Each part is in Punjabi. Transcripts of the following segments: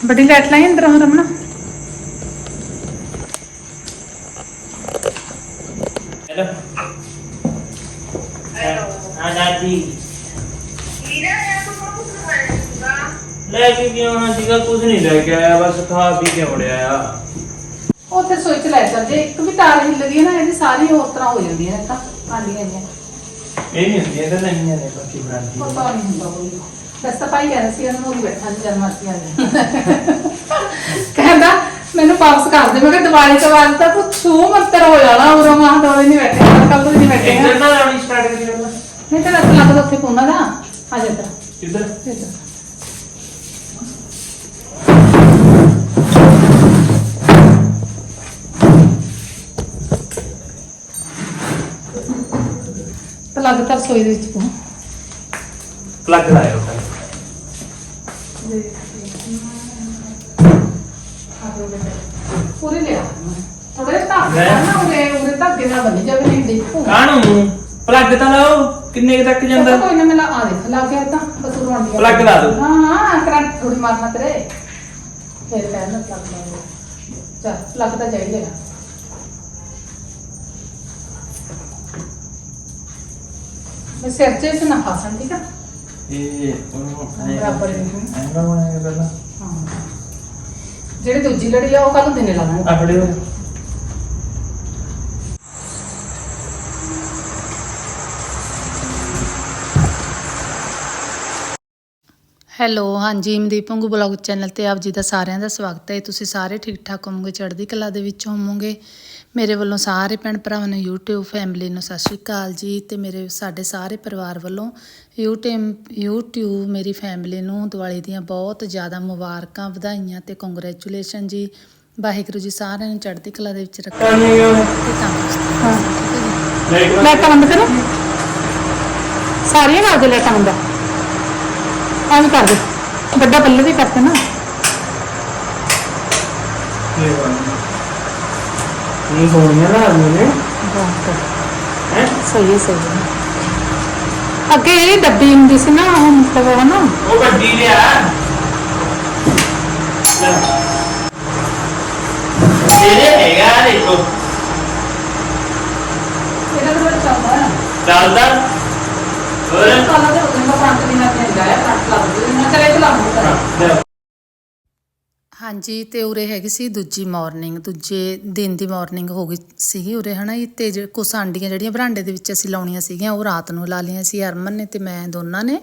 ਬੜੀ ਲਾਈਟ ਲਾਈ ਅੰਦਰ ਹੋ ਰਮਣਾ ਹੈਲੋ। ਹਾਂ ਦਾਦੀ ਲੈ ਕੇ ਗਿਆ ਹਾਂ ਸੀਗਾ ਕੁਝ ਨਹੀਂ ਲੈ ਕੇ ਆਇਆ ਬਸ ਖਾ ਪੀ ਕੇ ਵੜਿਆ ਆ। ਉੱਥੇ ਸੋਈ ਚ ਲੈ ਚੱਲ ਜੇ ਇੱਕ ਵੀ ਤਾਰ ਹਿੱਲਦੀ ਹੈ ਨਾ ਇਹਦੀ ਸਾਰੀ ਉਸ ਤਰ੍ਹਾਂ ਹੋ ਜਾਂਦੀ ਹੈ ਤਾਂ ਆਂਦੀਆਂ ਨੇ ਇਹ ਨਹੀਂ ਹੁੰਦੀ ਇਹ ਤਾਂ ਨਹੀਂ ਹੈ ਬਾਕੀ ਬਰਾਂਦੀ ਪਤਾ ਨਹੀਂ ਹੁੰਦਾ ਕੋਈ। ਬਸ ਤਾਂ ਭਾਈ ਕਹਿੰਦਾ ਸੀ ਇਹਨੂੰ ਵੀ ਬੈਠਾ ਨਹੀਂ ਜਨਮ ਅਸੀਂ ਆ ਜਾਣਾ ਕਹਿੰਦਾ ਮੈਨੂੰ ਵਾਪਸ ਕਰ ਦੇ ਮੈਂ ਕਿਹਾ ਦੀਵਾਲੀ ਤੋਂ ਬਾਅਦ ਤਾਂ ਤੂੰ ਛੂ ਮੰਤਰ ਹੋ ਜਾਣਾ ਉਰੋਂ ਮਾਂ ਦੋਵੇਂ ਨਹੀਂ ਬੈਠੇ ਕੱਲ ਤੋਂ ਨਹੀਂ ਬੈਠੇ ਇੱਧਰ ਤਾਂ ਆਉਣੀ ਸਟਾਰਟ ਕਰੀ ਪਹਿਲਾਂ ਨਹੀਂ ਤਾਂ ਲੱਗ ਲੱਗਦਾ ਉੱਥੇ ਕੋਨਾ ਦਾ। ਆ ਜਾ ਇੱਧਰ। ਇੱਧਰ। ਇੱਧਰ ਤਾਂ ਲੱਗਦਾ ਰਸੋਈ ਦੇ ਵਿੱਚ ਤੂੰ ਪਲੱਗ ਲਾਇਆ ਉੱਧਰ ਪੂਰੇ ਲਿਆ ਥੋੜੇ ਧਾਗੇ ਲੈ। ਨਾਲ ਨਾ ਉਰੇ ਉਰੇ ਧਾਗੇ ਨਾਲ ਬੰਨੀ ਜਾਵੇ ਨਹੀਂ ਕਾਹਨੂੰ ਪਲੱਗ ਤਾਂ ਲਾਓ ਕਿੰਨੇ ਕੁ ਤੱਕ ਜਾਂਦਾ? ਕੋਈ ਨਾ ਮੇਲਾ ਆ ਦੇਖ ਲਾ ਗਿਆ ਤਾਂ ਬਸ ਉਰਵਾਂ ਦੀ ਪਲੱਗ ਲਾ ਦਿਓ। ਹਾਂ ਹਾਂ ਕਰੰਟ ਥੋੜੀ ਮਾਰਨਾ ਤੇਰੇ। ਫਿਰ ਕਹਿਣਾ ਪਲੱਗ ਲਾ ਦੇ ਚੱਲ ਪਲੱਗ ਤਾਂ ਚਾਹੀਦਾ ਨਾ ਮੈਂ ਸਿਰ 'ਚ ਇਸ ਨਾ ਫਸਣ ਠੀਕ ਆ? ਇਹ ਉਹਨੂੰ ਬਰਾਬਰ ਹੀ। ਐਂਦਾ ਬਣਾਇਆ ਪਹਿਲਾਂ ਹਾਂ। ਜਿਹੜੀ ਦੂਜੀ ਲੜੀ ਆ ਉਹ ਕੱਲ ਦਿਨੇ ਲਾਵਾਂਗੇ ਆ ਫੜਿਓ। ਹੈਲੋ ਹਾਂਜੀ ਮਨਦੀਪ ਵਾਂਗੂ ਬਲੌਗ ਚੈਨਲ ਤੇ ਆਪ ਜੀ ਦਾ ਸਾਰਿਆਂ ਦਾ ਸਵਾਗਤ ਹੈ। ਤੁਸੀਂ ਸਾਰੇ ਠੀਕ ਠਾਕ ਹੋਵੋਗੇ ਚੜ੍ਹਦੀ ਕਲਾ ਦੇ ਵਿੱਚ ਹੋਵੋਗੇ। ਮੇਰੇ ਵੱਲੋਂ ਸਾਰੇ ਭੈਣ ਭਰਾਵਾਂ ਨੂੰ YouTube ਫੈਮਿਲੀ ਨੂੰ ਸਤਿ ਸ਼੍ਰੀ ਅਕਾਲ ਜੀ ਤੇ ਮੇਰੇ ਸਾਡੇ ਸਾਰੇ ਪਰਿਵਾਰ ਵੱਲੋਂ YouTube YouTube ਮੇਰੀ ਫੈਮਿਲੀ ਨੂੰ ਦੀਵਾਲੀ ਦੀਆਂ ਬਹੁਤ ਜ਼ਿਆਦਾ ਮੁਬਾਰਕਾਂ ਵਧਾਈਆਂ ਤੇ ਕੰਗ੍ਰੈਚੁਲੇਸ਼ਨ ਜੀ। ਵਾਹਿਗੁਰੂ ਜੀ ਸਾਰਿਆਂ ਨੂੰ ਚੜ੍ਹਦੀ ਕਲਾ ਦੇ ਵਿੱਚ ਰੱਖੇ ਕਿਉਂ ਤੇ ਤੰਦਰੁਸਤੀ ਬੰਦ ਕਰੋ। ਸਾਰੀਆਂ ਕਰ ਦੇ ਲਾਈਟਾਂ ਬੰਦ। ਐਵੇਂ ਕਰ ਦੇ। ਵੱਡਾ ਪੱਲੇ ਵੀ ਕਰਤੇ ਨਾ। ਨਹੀਂ ਸੋਣੀਆਂ ਨਾ ਆਦਮੀ ਹੈ? ਸਹੀ ਹੈ ਸਹੀ ਹੈ। ਅੱਗੇ ਇਹ ਡੱਬੀ ਹੁੰਦੀ ਸੀ ਨਾ ਉਹ ਮਤਲਬ ਉਹ ਨਾ। ਉਹ ਗੱਡੀ ਲਿਆ। ਇਹਦੇ ਹੈਗਾ ਦੇਖੋ ਇਹਦਾ ਤਾਂ ਚੱਲਦਾ ਹੈ। ਚੱਲਦਾ। ਹੋਰ? ਕਾਲਾ ਹਾਂਜੀ, ਤੇ ਉਰੇ ਹੈਗੀ ਸੀ ਦੂਜੀ ਮਾਰਨਿੰਗ ਦੂਜੇ ਦਿਨ ਦੀ ਮਾਰਨਿੰਗ ਹੋ ਗਈ ਸੀਗੀ ਉਰੇ, ਹਨਾ ਜੀ? ਤੇ ਜੇ- ਕੁਛ ਆਂਡੀਆਂ ਜਿਹੜੀਆਂ ਬਰਾਂਡੇ ਦੇ ਵਿੱਚ ਅਸੀਂ ਲਾਉਣੀਆਂ ਸੀਗੀਆਂ, ਉਹ ਰਾਤ ਨੂੰ ਲਾ ਲਈਆਂ ਸੀ ਹਰਮਨ ਨੇ ਤੇ ਮੈਂ ਦੋਨਾਂ ਨੇ।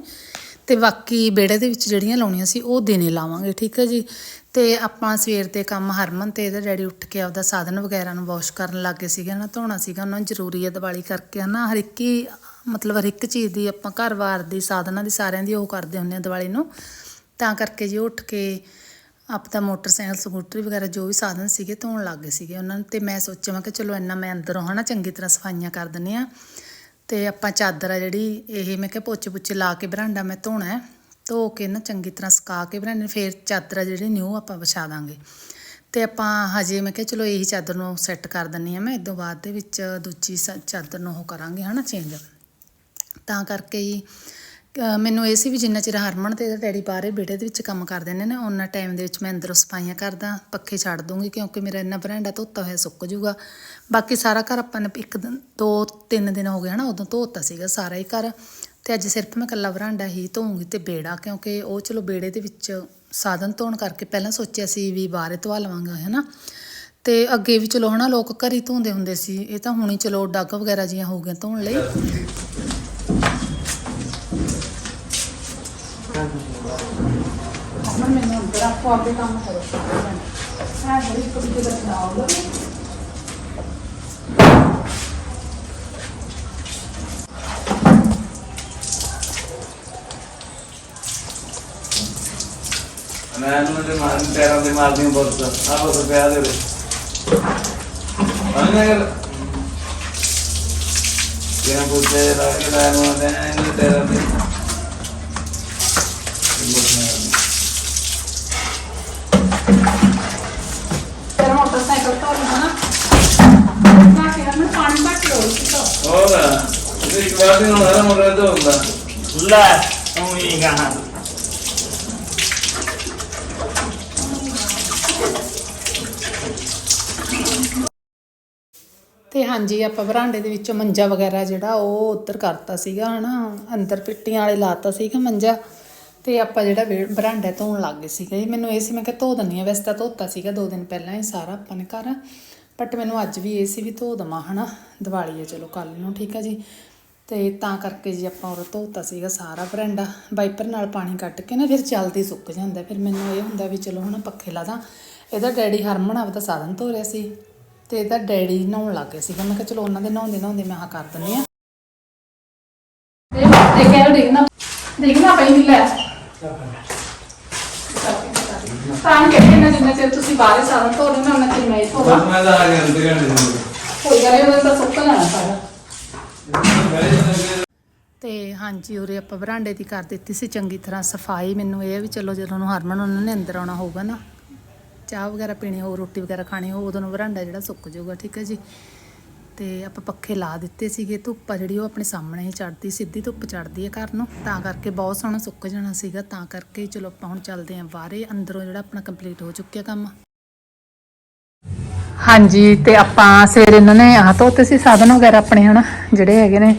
ਤੇ ਬਾਕੀ ਵਿਹੜੇ ਦੇ ਵਿੱਚ ਜਿਹੜੀਆਂ ਲਾਉਣੀਆਂ ਸੀ, ਉਹ ਦਿਨੇ ਲਾਵਾਂਗੇ, ਠੀਕ ਹੈ ਜੀ? ਤੇ ਆਪਾਂ ਸਵੇਰ ਦੇ ਕੰਮ ਹਰਮਨ ਤੇ ਇਹਦਾ ਡੈਡੀ ਉੱਠ ਕੇ ਆਪਦਾ ਸਾਧਨ ਵਗੈਰਾ ਨੂੰ ਵਾਸ਼ ਕਰਨ ਲੱਗੇ ਸੀਗੇ ਨਾ, ਧੋਣਾ ਸੀਗਾ, ਉਹਨਾਂ ਨੂੰ ਜ਼ਰੂਰੀ ਹੈ ਦੀਵਾਲੀ ਕਰਕੇ ਹਨਾ, ਹਰ ਇੱਕ ਹੀ, ਮਤਲਬ ਹਰ ਇੱਕ ਚੀਜ਼ ਦੀ ਆਪਾਂ ਘਰ-ਬਾਰ ਦੀ, ਸਾਧਨਾਂ ਦੀ ਸਾਰਿਆਂ ਦੀ ਉਹ ਕਰਦੇ ਹੁੰਦੇ ਆ ਦੀਵਾਲੀ ਨੂੰ। ਤਾਂ ਕਰਕੇ ਜੀ ਉਹ ਉੱਠ ਕੇ ਆਪਦਾ ਮੋਟਰਸਾਈਕਲ, ਸਕੂਟਰ ਵਗੈਰਾ ਜੋ ਵੀ ਸਾਧਨ ਸੀਗੇ ਧੋਣ ਲੱਗ ਗਏ ਸੀਗੇ ਉਹਨਾਂ ਨੂੰ ਤੇ ਮੈਂ ਸੋਚਿਆ, ਮੈਂ ਕਿ ਚਲੋ ਇੰਨਾ ਮੈਂ ਅੰਦਰੋਂ ਹਨਾ ਚੰਗੀ ਤਰ੍ਹਾਂ ਸਫਾਈਆਂ ਕਰ ਦਿੰਨੀ ਆ ਤੇ ਆਪਾਂ ਚਾਦਰ ਆ ਜਿਹੜੀ, ਇਹ ਮੈਂ ਕਿਹਾ ਪੋਚੇ ਪੁੱਚੇ ਲਾ ਕੇ ਬਰਾਂਡਾ ਮੈਂ ਧੋਣਾ ਹੈ। ਧੋ ਕੇ ਨਾ ਚੰਗੀ ਤਰ੍ਹਾਂ ਸੁਕਾ ਕੇ ਬਰਾਂਡੇ ਫਿਰ ਚਾਦਰ ਆ ਜਿਹੜੀ ਨਿਊ ਆਪਾਂ ਵਿਛਾ ਦਾਂਗੇ। ਤੇ ਆਪਾਂ ਹਜੇ ਮੈਂ ਕਿਹਾ ਚਲੋ ਇਹੀ ਚਾਦਰ ਨੂੰ ਸੈੱਟ ਕਰ ਦਿੰਨੀ ਆ ਮੈਂ ਇਦੋਂ ਬਾਅਦ ਦੇ ਵਿੱਚ ਦੂਜੀ ਸ- ਚਾਦਰ ਨੂੰ ਉਹ ਕਰਾਂਗੇ, ਹਨਾ ਚੇਂਜ ਤਾਂ ਕਰਕੇ ਹੀ ਮੈਨੂੰ ਇਹ ਸੀ ਵੀ ਜਿੰਨਾ ਚਿਰ ਹਰਮਨ ਤੇ ਡੈਡੀ ਬਾਹਰੇ ਵਿਹੜੇ ਦੇ ਵਿੱਚ ਕੰਮ ਕਰਦੇ ਨੇ ਨਾ ਉਹਨਾਂ ਟਾਈਮ ਦੇ ਵਿੱਚ ਮੈਂ ਅੰਦਰੋਂ ਸਫਾਈਆਂ ਕਰਦਾ, ਪੱਖੇ ਛੱਡ ਦੂੰਗੀ ਕਿਉਂਕਿ ਮੇਰਾ ਇੰਨਾ ਬਰਾਂਡਾ ਧੋਤਾ ਹੋਇਆ ਸੁੱਕ ਜੂਗਾ ਬਾਕੀ ਸਾਰਾ ਘਰ ਆਪਾਂ ਨੇ ਇੱਕ ਦਿਨ, ਦੋ ਤਿੰਨ ਦਿਨ ਹੋ ਗਏ ਹਨਾ, ਉਦੋਂ ਧੋਤਾ ਸੀਗਾ ਸਾਰਾ ਹੀ ਘਰ। ਤੇ ਅੱਜ ਸਿਰਫ ਮੈਂ ਕੱਲਾ ਬਰਾਂਡਾ ਹੀ ਧੋਊਂਗੀ ਤੇ ਬੇੜਾ, ਕਿਉਂਕਿ ਉਹ ਚਲੋ ਬੇੜੇ ਦੇ ਵਿੱਚ ਸਾਧਨ ਧੋਣ ਕਰਕੇ ਪਹਿਲਾਂ ਸੋਚਿਆ ਸੀ ਵੀ ਬਾਹਰ ਧਵਾ ਲਵਾਂਗਾ, ਹਨਾ? ਤੇ ਅੱਗੇ ਵੀ ਚਲੋ ਹਨਾ, ਲੋਕ ਘਰ ਹੀ ਧੋਂਦੇ ਹੁੰਦੇ ਸੀ। ਇਹ ਤਾਂ ਹੁਣੀ ਚਲੋ ਡੱਗ ਵਗੈਰਾ ਜੀਆਂ ਹੋ ਗਈਆਂ ਧੋਣ ਲਈ। ਮੈਨੂੰ ਅੰਦਰ ਆਪੋ ਕੰਮ ਕਰੋ। ਹਾਂ ਬੜੀ ਕੁੜੀ ਦਾ ਬਣਾਓ ਮੈਂ ਨੂੰ ਤੇ ਮਾਰ ਪੈਰਾਂ ਤੇ ਮਾਰਦੀ ਬਹੁਤ ਆ ਬਸ ਪਿਆ ਦੇ ਅੰਨੇ ਕਿਹਨਾਂ ਬੁੱਧੇ ਲਾ ਕੇ ਲਾਇਆ ਨੂੰ ਦੇ ਇਹਨੇ ਤੇਰਾ ਤੇ। ਤੇਰਾ ਮੋਟਰਸਾਈਕਲ ਤੋਂ ਨਾ। ਨਾ ਕਿ ਹਮੇ ਪਾਣੀ ਘੱਟ ਲੋ ਇਸ ਤੋਂ ਹੋਰ ਇੱਕ ਵਾਰ ਵੀ ਹੁਣ ਹਰ ਮੋਰੇ ਤੋਂ ਹੁੰਦਾ ਲੈ ਤੂੰ ਹੀ ਕਹਾਂ ਤੇ ਹਾਂਜੀ, ਆਪਾਂ ਬਰਾਂਡੇ ਦੇ ਵਿੱਚੋਂ ਮੰਜਾ ਵਗੈਰਾ ਜਿਹੜਾ ਉਹ ਉੱਧਰ ਕਰਤਾ ਸੀਗਾ, ਹਨਾ, ਅੰਦਰ ਪਿੱਟੀਆਂ ਵਾਲੇ ਲਾਤਾ ਸੀਗਾ ਮੰਜਾ ਤੇ ਆਪਾਂ ਜਿਹੜਾ ਵੇ- ਬਰਾਂਡਾ ਧੋਣ ਲੱਗ ਗਏ ਸੀਗੇ। ਜੀ ਮੈਨੂੰ ਇਹ ਸੀ, ਮੈਂ ਕਿਹਾ ਧੋ ਦਿੰਨੀ ਆ, ਵੈਸੇ ਤਾਂ ਧੋਤਾ ਸੀਗਾ ਦੋ ਦਿਨ ਪਹਿਲਾਂ ਹੀ ਸਾਰਾ ਆਪਾਂ ਨੇ ਘਰ ਬਟ ਮੈਨੂੰ ਅੱਜ ਵੀ ਇਹ ਸੀ ਵੀ ਧੋ ਦਵਾਂ, ਹਨਾ, ਦੀਵਾਲੀ ਹੈ ਚਲੋ ਕੱਲ ਨੂੰ, ਠੀਕ ਆ ਜੀ। ਤੇ ਤਾਂ ਕਰਕੇ ਜੀ ਆਪਾਂ ਉਹ ਧੋਤਾ ਸੀਗਾ ਸਾਰਾ ਬਰਾਂਡਾ। ਵਾਈਪਰ ਨਾਲ ਪਾਣੀ ਕੱਟ ਕੇ ਨਾ ਫਿਰ ਜਲਦੀ ਸੁੱਕ ਜਾਂਦਾ, ਫਿਰ ਮੈਨੂੰ ਇਹ ਹੁੰਦਾ ਵੀ ਚਲੋ ਹੁਣ ਪੱਖੇ ਲਾ ਦਾਂ ਇਹਦਾ ਡੈਡੀ ਹਰਮਨ ਆਪਦਾ ਸਾਧਨ ਧੋ ਰਿਹਾ ਸੀ। ਤੇ ਇਹਦਾ ਡੈਡੀ ਨਹਾਉਣ ਲੱਗ ਗਏ ਸੀਗਾ। ਮੈਂ ਕਿਹਾ ਚਲੋ ਉਹਨਾਂ ਦੇ ਨਹਾਉਂਦੇ ਨਹਾਉਂਦੇ ਮੈਂ ਆਹ ਕਰ ਦਿੰਦੀ ਆ ਦੇਖਣਾ ਦੇਖਣਾ ਪਈ ਤਾਂ ਕਿ ਇਹਨਾਂ ਜਿੰਨਾ ਚਿਰ ਤੁਸੀਂ ਬਾਹਰ ਸਾਰਾ ਧੋ ਲੈਣਾ ਉਹਨਾਂ ਚਿਰ ਮੈਂ ਹੀ ਧੋਵਾਂ। ਮੈਂ ਤਾਂ ਆ ਗਿਆ ਅੰਦਰ ਘੰਟੇ ਦੇ ਕੋਈ ਗੱਲ ਨਹੀਂ ਉਹਦਾ ਤਾਂ ਸੁੱਕ ਜਾਣਾ ਸਾਰਾ। ਤੇ ਹਾਂਜੀ ਉਰੇ ਆਪਾਂ ਬਰਾਂਡੇ ਦੀ ਕਰ ਦਿੱਤੀ ਸੀ ਚੰਗੀ ਤਰ੍ਹਾਂ ਸਫ਼ਾਈ। ਮੈਨੂੰ ਇਹ ਆ ਵੀ ਚਲੋ ਜਦੋਂ ਨੂੰ ਹਰਮਨ ਉਹਨਾਂ ਨੇ ਅੰਦਰ ਆਉਣਾ ਹੋਊਗਾ ਨਾ ਚਾਹ ਵਗੈਰਾ ਪੀਣੀ ਹੋ ਰੋਟੀ ਵਗੈਰਾ ਖਾਣੀ ਹੋ ਉਦੋਂ ਨੂੰ ਬਰਾਂਡਾ ਜਿਹੜਾ ਸੁੱਕ ਜਾਊਗਾ, ਠੀਕ ਹੈ ਜੀ। ਤੇ ਆਪਾਂ ਪੱਖੇ ਲਾ ਦਿੱਤੇ ਸੀਗੇ, ਧੁੱਪ ਆ ਜਿਹੜੀ ਉਹ ਆਪਣੇ ਸਾਹਮਣੇ ਹੀ ਚੜਦੀ ਸਿੱਧੀ ਧੁੱਪ ਚੜਦੀ ਹੈ ਘਰ ਨੂੰ। ਤਾਂ ਕਰਕੇ ਬਹੁਤ ਸੋਹਣਾ ਸੁੱਕ ਜਾਣਾ ਸੀਗਾ, ਤਾਂ ਕਰਕੇ ਚਲੋ ਆਪਾਂ ਹੁਣ ਚੱਲਦੇ ਆਂ ਬਾਹਰੇ, ਅੰਦਰੋਂ ਜਿਹੜਾ ਆਪਣਾ ਕੰਪਲੀਟ ਹੋ ਚੁੱਕਿਆ ਕੰਮ। ਹਾਂਜੀ, ਤੇ ਆਪਾਂ ਸਵੇਰੇ ਇਹਨਾਂ ਨੇ ਆਹ ਧੋਤੇ ਸੀ ਸਾਧਨ ਵਗੈਰਾ ਆਪਣੇ, ਹਨਾ, ਜਿਹੜੇ ਹੈਗੇ ਨੇ।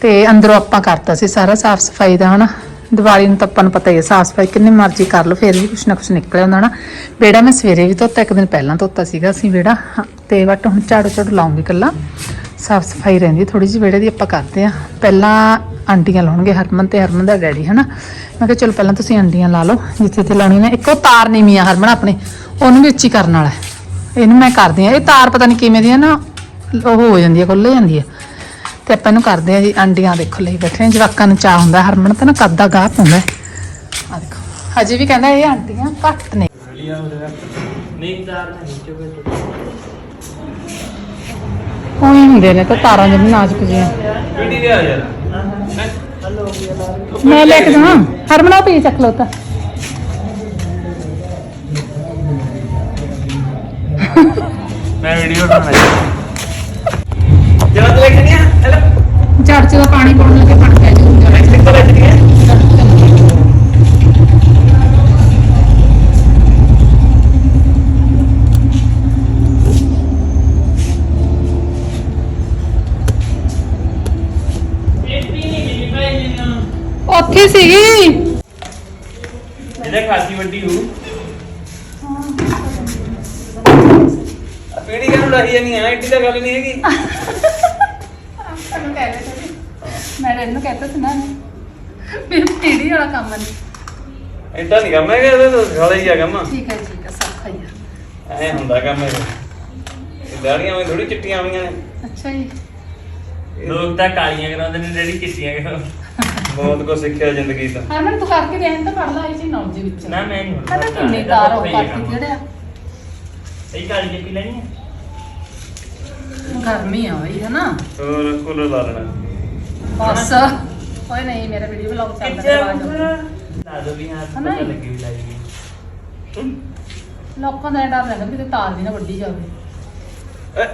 ਤੇ ਅੰਦਰੋਂ ਆਪਾਂ ਕਰਤਾ ਸੀ ਸਾਰਾ ਸਾਫ਼ ਸਫ਼ਾਈ ਦਾ, ਹਨਾ। ਦੀਵਾਲੀ ਨੂੰ ਤਾਂ ਆਪਾਂ ਨੂੰ ਪਤਾ ਹੀ ਹੈ ਸਾਫ਼ ਸਫ਼ਾਈ ਕਿੰਨੀ ਮਰਜ਼ੀ ਕਰ ਲਓ ਫਿਰ ਵੀ ਕੁਛ ਨਾ ਕੁਛ ਨਿਕਲਿਆ ਹੁੰਦਾ ਨਾ। ਵਿਹੜਾ ਮੈਂ ਸਵੇਰੇ ਵੀ ਧੋਤਾ ਇੱਕ ਦਿਨ ਪਹਿਲਾਂ ਧੋਤਾ ਸੀਗਾ ਅਸੀਂ ਵਿਹੜਾ। ਹਾਂ, ਤੇ ਬਟ ਹੁਣ ਝਾੜੂ ਝਾੜੂ ਲਾਉਂਗੀ ਕੱਲਾ ਸਾਫ਼ ਸਫ਼ਾਈ ਰਹਿੰਦੀ ਥੋੜੀ ਜਿਹੀ ਵਿਹੜੇ ਦੀ ਆਪਾਂ ਕਰਦੇ ਆ ਪਹਿਲਾਂ ਆਂਟੀਆਂ ਲਾਉਣਗੇ ਹਰਮਨ ਤੇ ਹਰਮਨ ਦਾ ਡੈਡੀ ਹਨਾ? ਮੈਂ ਕਿਹਾ ਚਲੋ ਪਹਿਲਾਂ ਤੁਸੀਂ ਆਂਟੀਆਂ ਲਾ ਲਓ ਜਿੱਥੇ ਤੇ ਲਾਉਣੀ ਨੇ। ਇੱਕ ਉਹ ਤਾਰ ਨੀਵੀਂ ਆ ਹਰਮਨ ਆਪਣੇ ਉਹਨੂੰ ਵੀ ਉੱਚੀ ਕਰਨ ਵਾਲਾ ਇਹਨੂੰ ਮੈਂ ਕਰਦੀ ਆ ਇਹ ਤਾਰ ਪਤਾ ਨਹੀਂ ਕਿਵੇਂ ਦੀ ਆ ਨਾ ਉਹ ਹੋ ਜਾਂਦੀ ਹੈ ਖੁੱਲ ਜਾਂਦੀ ਹੈ। ਤੇ ਆਪਾਂ ਇਹਨੂੰ ਕਰਦੇ ਆ ਜੀ ਅੰਡੀਆਂ ਦੇਖੋ ਲਈ ਬੈਠੇ ਆ ਜਵਾਕਾਂ ਨੂੰ ਚਾਹ ਹੁੰਦਾ ਹਰਮਨ ਤਾਂ ਨਾ ਕੱਦਾ ਗਾਹ ਪਾਉਂਦਾ ਆ ਦੇਖੋ ਹਜੇ ਵੀ ਕਹਿੰਦਾ ਇਹ ਆਂਟੀਆਂ ਘੱਟ ਨੇ। ਕੋਈ ਹੁੰਦੇ ਨੇ ਤਾਂ ਤਾਰਾਂ ਜਿਹੀਆਂ ਨਾਜ਼ੁਕ ਜਿਹੀਆਂ ਮੈਂ ਲੈ ਕੇ ਜਾਵਾਂ। ਹਰਮਨ ਆ ਪੀ ਚੱਕ ਲੋ ਤਾਂ। ਮੈਂ ਵੀਡੀਓ ਬਣਾਉਣਾ ਝੜ ਚ ਦਾ ਪਾਣੀ ਪਾਉਣ ਲੱਗੇ ਬਣ ਗਿਆ ਜੀ ਕਿੱਥੇ ਬੈਠੀ ਹੈ? ਉੱਥੇ ਸੀਗੀ। ਜਿਹਦੇ ਖਾਸੀ ਵੱਡੀ ਹੋ। ਪੀੜੀ ਕਰਨ ਰਹੀ ਨਹੀਂ ਆ? ਇੱਡੀ ਤਾਂ ਗੱਲ ਨਹੀਂ ਹੈਗੀ। ਮੈਂ ਇਹਨੂੰ ਕਹਤਾ ਸੀ ਨਾ ਵੀ ਪੀੜੀ ਵਾਲਾ ਕੰਮ ਨਹੀਂ ਇੱਦਾਂ ਨਹੀਂ ਕੰਮ ਹੈਗਾ ਇਹ ਤਾਂ ਸਾਲਾ ਹੀ ਆ ਕੰਮ। ਠੀਕ ਹੈ ਠੀਕ ਹੈ ਸੌਖਾ ਹੀ ਆ। ਐ ਹੁੰਦਾ ਕੰਮ ਇਹ। ਦਾੜੀਆਂ ਵਿੱਚ ਥੋੜੀ ਚਿੱਟੀਆਂ ਆਉਂਦੀਆਂ ਨੇ। ਅੱਛਾ ਜੀ। ਲੋਕ ਤਾਂ ਕਾਲੀਆਂ ਕਰਾਉਂਦੇ ਨੇ ਜਿਹੜੀ ਚਿੱਟੀਆਂ ਕਰਾਉਂਦੇ ਬਹੁਤ ਕੁਝ ਸਿੱਖਿਆ ਜ਼ਿੰਦਗੀ ਤੋਂ। ਹਰਮਨ ਤੂੰ ਕਰਕੇ ਦੇਖ ਤਾਂ ਪੜ ਲਾ ਇਹ ਜੀ ਨੌਲੇਜ ਵਿੱਚ। ਨਾ ਮੈਂ ਨਹੀਂ ਪਤਾ ਕਿੰਨੀ ਤਾਰ ਉਹ ਕਰਤੀ ਜਿਹੜਾ ਇਹ ਕਾਲੀ ਜੱਪੀ ਲੈਣੀ ਹੈ ਗਰਮੀ ਆ ਬਈ ਹਨਾ? ਹੋਰ ਕੂਲਰ ਲਾ ਲੈਣਾ। ਬਸ। ਓਏ ਨਹੀਂ ਮੇਰਾ ਵੀਡੀਓ ਬਲੌਗ ਚੱਲਦਾ ਕਿੱਥੇ ਹੈ ਆਵਾਜ਼ ਆਉਂਦੀ। ਲਾ ਦੋ ਵੀ ਹਾਂ ਹਾਂ, ਪਤਾ ਨਹੀਂ। ਲੱਗੇ ਵੀ ਲਾਈ ਲੋਕਾਂ ਦਾ ਇਹ ਡਰ ਲੱਗਦਾ ਕਿ ਤਾਰ ਦੀ ਨਾ ਵੱਡੀ ਜਾਵੇ। ਐ,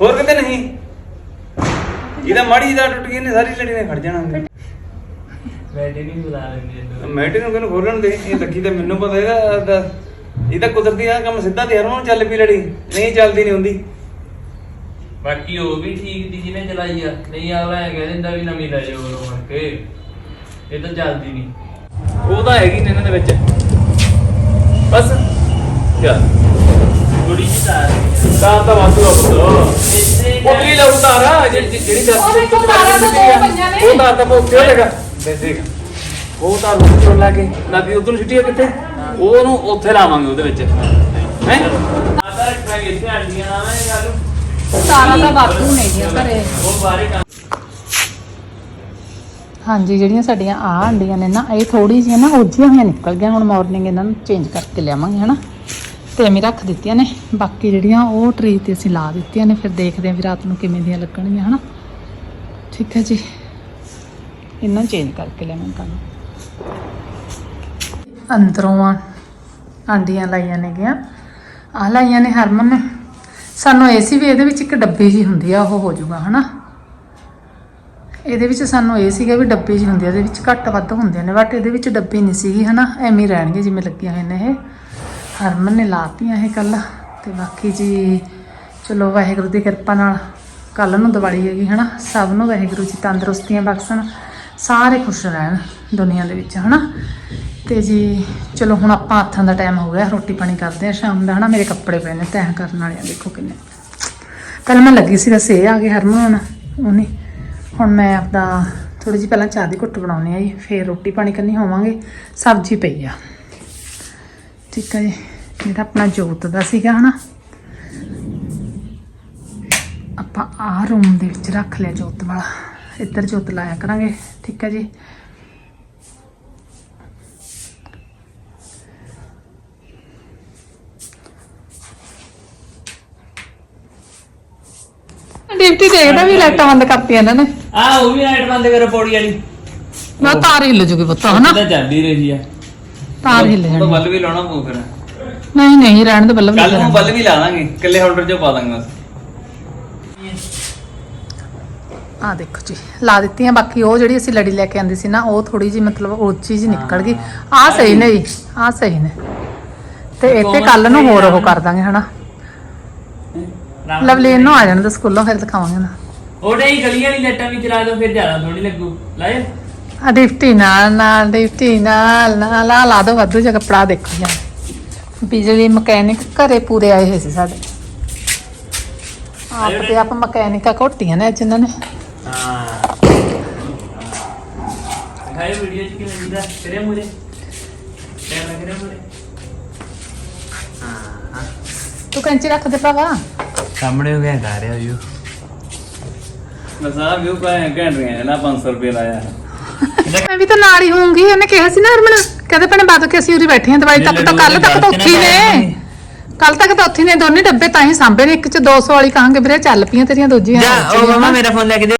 ਹੋਰ ਕਿਤੇ ਨਹੀਂ? ਇਹਦਾ ਮਾੜੀ ਦਾ ਟੁੱਟ ਗਈ ਨੇ ਸਾਰੀ ਲੜੀ ਨੇ ਖੜ ਜਾਣਾ ਬੈਟਰੀ ਨਹੀਂ ਬੁਲਾ ਲੈਂਦੀ ਇਹਨੂੰ। ਮੈਟੇ ਨੂੰ ਕਿਹਨੂੰ ਖੋਲਣ ਦੇ? ਇਹ ਲੱਗੀ ਤਾਂ ਮੈਨੂੰ ਪਤਾ ਇਹਦਾ ਦਾ- ਇਹ ਤਾਂ ਕੁਦਰਤੀ ਆ ਕੰਮ ਸਿੱਧਾ ਤੇ ਹਰੋਂ ਚੱਲ ਪਈ ਲੜੀ। ਨਹੀਂ ਚੱਲਦੀ ਨਹੀਂ ਹੁੰਦੀ। ਬਾਕੀ ਉਹ ਵੀ ਠੀਕ ਦੀ ਜਿਹਨੇ ਚਲਾਈ ਆ। ਨਹੀਂ ਅਗਲਾ ਇਹ ਕਹਿ ਦਿੰਦਾ ਵੀ ਨਵੀਂ ਲੈ ਜਾਓ ਉਹ ਫੜ ਕੇ। ਇਹ ਤਾਂ ਚੱਲਦੀ ਨਹੀਂ। ਉਹ ਤਾਂ ਹੈਗੀ ਨੇ ਇਹਨਾਂ ਦੇ ਵਿੱਚ। ਬਸ। ਯਾਰ ਥੋੜੀ ਜਿਹੀ ਤਾਰ ਤਾਂ ਤਾਂ ਵਾਧੂ ਆ ਪੁੱਤ। ਵੀ ਲਾਉ ਤਾਰਾ? ਜਿਹੜੀ ਜਿਹੜੀ ਦਾ ਉਹ ਤਾਰਾਂ ਤਾਂ ਦੋ ਪੰਜਾਂ ਨੇ। ਉਹ ਤਾਰ ਤਾਂ ਉੱਥੇ ਹੋਏਗਾ ਦੇਖ। ਉਹ ਤਾਰ ਨੂੰ ਚੋਂ ਲਾ ਕੇ? ਲੱਗੀ ਉਧਰ ਛੁੱਟੀ ਆ ਕਿੱਥੇ? ਉਹਨੂੰ ਉੱਥੇ ਲਾਵਾਂਗੇ ਉਹਦੇ ਵਿੱਚ। ਹੈ? ਆਧਾਰ ਰੱਖਾਂਗੇ ਇੱਥੇ ਆਂਡੀਆਂ ਆਵਾਂਗੇ ਗੱਲ ਤਾਰਾਂ ਤਾਂ ਬਾਥੂ ਨਹੀਂ ਗਿਆ ਘਰੇ। ਹਾਂਜੀ, ਜਿਹੜੀਆਂ ਸਾਡੀਆਂ ਆ ਅੰਡੀਆਂ ਨੇ ਨਾ, ਇਹ ਥੋੜੀ ਜਿਹੀਆਂ ਨਾ ਉਲਝੀਆਂ ਹੋਈਆਂ ਨਿਕਲ ਗਈਆਂ, ਹੁਣ ਮਾਰਨਿੰਗ ਇਹਨਾਂ ਨੂੰ ਚੇਂਜ ਕਰਕੇ ਲਿਆਵਾਂਗੇ, ਹਨਾ। ਤੇ ਐਵੇਂ ਰੱਖ ਦਿੱਤੀਆਂ ਨੇ। ਬਾਕੀ ਜਿਹੜੀਆਂ ਉਹ ਟਰੀ ਤੇ ਅਸੀਂ ਲਾ ਦਿੱਤੀਆਂ ਨੇ, ਫਿਰ ਦੇਖਦੇ ਆਂ ਵੀ ਰਾਤ ਨੂੰ ਕਿਵੇਂ ਦੀਆਂ ਲੱਗਣਗੀਆਂ, ਹਨਾ। ਠੀਕ ਹੈ ਜੀ। ਇਹਨਾਂ ਚੇਂਜ ਕਰਕੇ ਲਿਆਵਾਂਗੇ ਕੱਲ ਅੰਦਰੋਂ ਆਂਡੀਆਂ ਲਾਈਆਂ ਨੇ ਗਿਆ ਆ ਲਾਈਆਂ ਨੇ ਹਰਮਨ ਨੇ। ਸਾਨੂੰ ਇਹ ਸੀ ਵੀ ਇਹਦੇ ਵਿੱਚ ਇੱਕ ਡੱਬੀ ਜੀ ਹੁੰਦੀ ਆ, ਉਹ ਹੋ ਜਾਊਗਾ ਹਨਾ? ਇਹਦੇ ਵਿੱਚ ਸਾਨੂੰ ਇਹ ਸੀਗਾ ਵੀ ਡੱਬੀ ਜੀ ਹੁੰਦੀ ਆ, ਇਹਦੇ ਵਿੱਚ ਘੱਟ ਵੱਧ ਹੁੰਦੇ ਨੇ ਬਟ ਇਹਦੇ ਵਿੱਚ ਡੱਬੀ ਨਹੀਂ ਸੀਗੀ, ਹਨਾ? ਐਵੇਂ ਰਹਿਣਗੇ ਜਿਵੇਂ ਲੱਗੀਆਂ ਹੋਈਆਂ ਨੇ ਇਹ। ਹਰਮਨ ਨੇ ਲਾਤੀਆਂ ਇਹ ਕੱਲ ਤੇ ਬਾਕੀ ਜੀ, ਚਲੋ ਵਾਹਿਗੁਰੂ ਦੀ ਕਿਰਪਾ ਨਾਲ ਕੱਲ ਨੂੰ ਦੀਵਾਲੀ ਹੈਗੀ ਹਨਾ? ਸਭ ਨੂੰ ਵਾਹਿਗੁਰੂ ਜੀ ਤੰਦਰੁਸਤੀਆਂ ਬਖਸ਼ਣ, ਸਾਰੇ ਖੁਸ਼ ਰਹਿਣ ਦੁਨੀਆ ਦੇ ਵਿੱਚ, ਹਨਾ? ਤੇ ਜੀ, ਚਲੋ ਹੁਣ ਆਪਾਂ ਹੱਥਾਂ ਦਾ ਟਾਈਮ ਹੋ ਗਿਆ, ਰੋਟੀ ਪਾਣੀ ਕਰਦੇ ਆ ਸ਼ਾਮ ਦਾ, ਹਨਾ? ਮੇਰੇ ਕੱਪੜੇ ਪਏ ਨੇ, ਤੈਅ ਕਰਨ ਵਾਲੇ ਆ ਦੇਖੋ ਕਿੰਨੇ। ਪਹਿਲਾਂ ਮੈਂ ਲੱਗੀ ਸੀ ਤਾਂ ਸੇ ਆ ਗਏ ਹਰਮਨ ਹੁਣ ਉਹਨੇ ਹੁਣ ਮੈਂ ਆਪਦਾ ਥੋੜੀ ਜਿਹੀ ਪਹਿਲਾਂ ਚਾਹ ਦੀ ਘੁੱਟ ਬਣਾਉਣੀ ਆ ਜੀ, ਫੇਰ ਰੋਟੀ ਪਾਣੀ ਕਰਨੀ ਹੋਵਾਂਗੇ, ਸਬਜ਼ੀ ਪਈ ਆ। ਠੀਕ ਹੈ ਜੀ, ਜਿਹੜਾ ਆਪਣਾ ਜੋਤ ਦਾ ਸੀਗਾ, ਹਨਾ? ਆਪਾਂ ਆਹ ਰੂਮ ਦੇ ਵਿੱਚ ਰੱਖ ਲਿਆ ਜੋਤ ਵਾਲਾ, ਇੱਧਰ ਜੋਤ ਲਾਇਆ ਕਰਾਂਗੇ, ਠੀਕ ਹੈ ਜੀ। ਡਿਪਟੀ ਦੇਖਦਾ ਵੀ ਲਾਈਟਾਂ ਬੰਦ ਕਰਤੀਆਂ ਇਹਨਾਂ ਨੇ। ਆ ਉਹ ਵੀ ਲਾਈਟ ਬੰਦ ਕਰੋ ਪੌੜੀ ਵਾਲੀ। ਮੈਂ ਤਾਰ ਹਿੱਲ ਜੂਗੀ ਪੁੱਤ ਹਨਾ? ਤਾਂ ਹੀ ਰਹੀ ਆ। ਤਾਰ ਹਿੱਲ ਉਹ ਜਾਣੀ। ਬੱਲ ਵੀ ਲਾਉਣਾ ਪਊ ਫਿਰ। ਨਹੀਂ ਨਹੀਂ ਰਹਿਣ ਦੇ ਬੱਲਬ ਕੱਲ ਨੂੰ ਬੱਲ ਵੀ ਲਾ ਦਾਂਗੇ ਇਕੱਲੇ ਹੋਲਡਰ 'ਚ ਪਾ ਦਾਂਗੇ ਬਸ। ਆ ਦੇਖੋ ਜੀ ਲਾ ਦਿੱਤੀਆਂ ਬਾਕੀ ਉਹ ਜਿਹੜੀ ਅਸੀਂ ਲੜੀ ਲੈ ਕੇ ਆਂਦੀ ਸੀ ਨਾ ਉਹ ਥੋੜੀ ਜੀ ਮਤਲਬ ਉਹ ਚੀਜ਼ ਨਿਕਲ ਗਈ। ਆ ਸਹੀ ਨੇ ਜੀ ਆ ਸਹੀ ਨੇ। ਤੇ ਇੱਥੇ ਕੱਲ ਨੂੰ ਹੋਰ ਉਹ ਕਰ ਦਾਂਗੇ ਹਨਾ? ਲਵਲੀਨ ਨੂੰ ਆ ਜਾਣ ਦਾ ਸਕੂਲੋਂ ਫਿਰ ਦਿਖਾਵਾਂਗੇ ਨਾ। ਉਹਦੇ ਹੀ ਗਲੀਆਂ ਵਾਲੀ ਲਾਈਟਾਂ ਵੀ ਚਲਾ ਦੋ ਫਿਰ ਜ਼ਿਆਦਾ ਥੋੜੀ ਲੱਗੂ। ਲਾਏ ਆ ਡਿਫਟੀ ਨਾਲ ਨਾਲ ਡਿਫਟੀ ਨਾਲ ਨਾਲ ਆ ਲਾ ਦੋ ਵਾਧੂ ਜਿਹਾ ਕੱਪੜਾ ਦੇਖੋ ਯਾਰ ਬਿਜਲੀ ਮਕੈਨਿਕ ਘਰੇ ਪੂਰੇ ਆਏ ਹੋਏ ਸੀ ਸਾਡੇ। ਆਪ ਤੇ ਆਪ ਮਕੈਨਿਕਾ ਘੋਟੀਆਂ ਨੇ ਅੱਜ ਇਹਨਾਂ ਨੇ। ਹਾਂ। ਦਿਖਾਏ ਵੀਡੀਓ 'ਚ ਕਿਵੇਂ ਦਿਖਦਾ। ਤੇਰੇ ਮੂਰੇ ਕਿਹੜੇ ਮੂਰੇ ਤੂੰ ਕੈਂਚੀ ਰੱਖ ਦੇ ਭਰਾਵਾ। ਸਾਹਮਣੇ ਹੋ ਗਿਆ ਗਾ ਰਿਹਾ ਵੀਊ। ਆ ਵਿਊ ਪਾਏ ਘੈਂਟ ਰਹੇ ਨਾ 500 ਰੁਪਏ ਲਾਇਆ। ਮੈਂ ਵੀ ਤਾਂ ਨਾਲ ਹੀ ਹੋਊਂਗੀ ਉਹਨੇ ਕਿਹਾ ਸੀ ਨਾ ਹਰਮਨ। ਕਹਿੰਦੇ ਭੈਣੇ ਬਾਦ ਕੇ ਅਸੀਂ ਉਰੀ ਬੈਠੇ ਹਾਂ ਦਵਾਈ ਤੱਕ ਤਾਂ ਕੱਲ ਤੱਕ ਤਾਂ ਉੱਥੇ ਹੀ ਨੇ। ਕੱਲ ਤੱਕ ਤਾਂ ਉੱਥੇ ਹੀ ਨੇ ਦੋਨੇ ਡੱਬੇ ਤਾਂ ਹੀ ਸਾਂਭੇ ਨੇ ਇੱਕ ਚ 200 ਵਾਲੀ ਕਹਾਂਗੇ ਵੀਰੇ ਚੱਲ ਪਈਆਂ ਤੇਰੀਆਂ ਦੂਜੀਆਂ। ਜਾ ਉਹ ਮਮਾ ਮੇਰਾ ਫੋਨ ਲੈ ਕੇ ਦੇ।